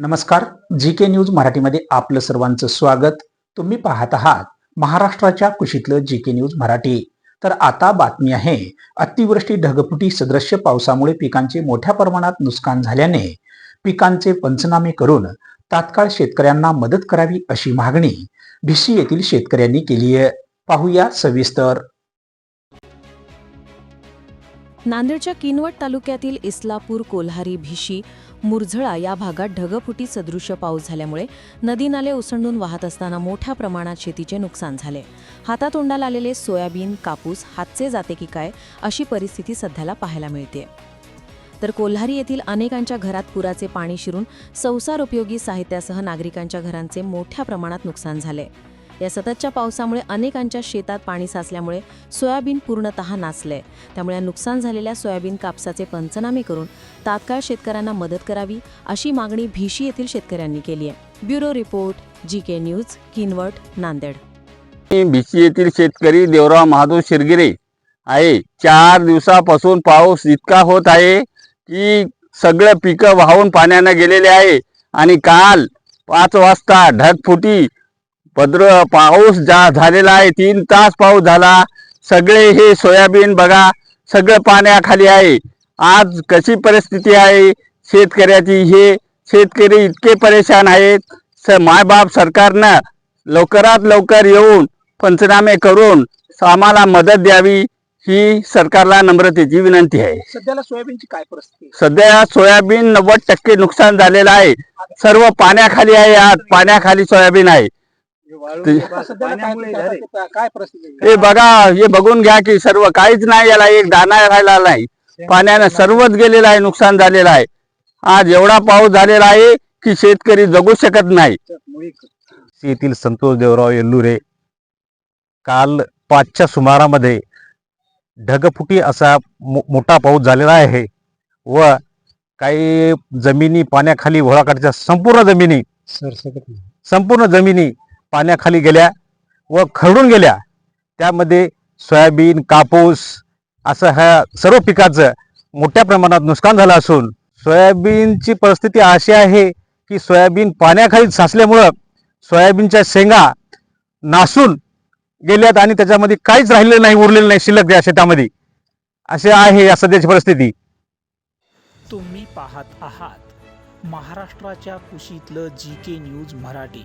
नमस्कार जी K news मराठीमध्ये आपलं सर्वांचं स्वागत. तुम्ही पाहत आहात महाराष्ट्राच्या कुशीतलं जी के न्यूज मराठी. तर आता बातमी आहे अतिवृष्टी ढगफुटी सदृश्य पावसामुळे पिकांचे मोठ्या प्रमाणात नुकसान झाल्याने पिकांचे पंचनामे करून तात्काळ शेतकऱ्यांना मदत करावी अशी मागणी भिशी येथील शेतकऱ्यांनी केली आहे. पाहूया सविस्तर. नांदेडच्या किनवट तालुक्यातील इस्लापूर कोल्हारी भिशी मुरझळा या भागात ढगफुटी सदृश्य पाऊस झाल्यामुळे नदी नाले ओसंडून वाहत असताना मोठ्या प्रमाणात शेतीचे नुकसान झाले. हातातोंडाला आलेले सोयाबीन कापूस हातचे जाते की काय अशी परिस्थिती सध्याला पाहायला मिळते तर कोल्हारी येथील अनेकांच्या घरात पुराचे पाणी शिरून संसार उपयोगी साहित्यासह नागरिकांच्या घरांचे मोठ्या प्रमाणात नुकसान झाले. या सततच्या पावसामुळे अनेकांच्या शेतात पाणी साचल्यामुळे सोयाबीन पूर्णतः नाचले त्यामुळे नुकसान झालेल्या सोयाबीन कापसाचे पंचनामे करून तात्काळ शेतकऱ्यांना मदत करावी अशी मागणी भिशी येथील शेतकऱ्यांनी केली आहे. Bureau report G K news Kinwat Nanded. मी भिशी येथील शेतकरी देवराव महादेव शिरगिरे आहे. चार दिवसापासून पाऊस इतका होत आहे की सगळं पिकं वाहून पाण्यानं गेलेले आहे. आणि काल पाच वाजता ढगफुटी भद्र पाऊस जा झालेला आहे तीन तास पाऊस झाला. सगळे हे सोयाबीन बघा सगळं पाण्याखाली आहे. आज कशी परिस्थिती आहे? शेतकऱ्याची हे शेतकरी इतके परेशान आहेत. स मायबाप सरकारनं लवकरात लवकर येऊन पंचनामे करून आम्हाला मदत द्यावी ही सरकारला नम्रतेची विनंती आहे. सध्याला सोयाबीनची काय परिस्थिती सध्या सोयाबीन नव्वद टक्के नुकसान झालेलं आहे. सर्व पाण्याखाली आहे आज पाण्याखाली सोयाबीन आहे. काय परिस्थिती हे बघा हे बघून घ्या की सर्व काहीच नाही याला एक दाना राहिला नाही. पाण्यानं सर्वच गेलेलं आहे नुकसान झालेलं आहे. आज एवढा पाऊस झालेला आहे की शेतकरी जगू शकत नाही. येथील संतोष देवराव येल्लुरे काल पाचच्या सुमारामध्ये ढगफुटी असा मो मोठा पाऊस झालेला आहे व काही जमिनी पाण्याखाली घोळाकाठच्या संपूर्ण जमिनी संपूर्ण जमिनी पाण्याखाली गेल्या व खरडून गेल्या. त्यामध्ये सोयाबीन कापूस असं ह्या सर्व पिकाचं मोठ्या प्रमाणात नुकसान झालं असून सोयाबीनची परिस्थिती अशी आहे की सोयाबीन पाण्याखाली साचल्यामुळं सोयाबीनच्या शेंगा नासून गेल्यात आणि त्याच्यामध्ये काहीच राहिलेलं नाही उरलेलं नाही शिल्लक त्या शेतामध्ये. असे आहे या सध्याची परिस्थिती. तुम्ही पाहत आहात महाराष्ट्राच्या कुशीतलं जी के न्यूज मराठी.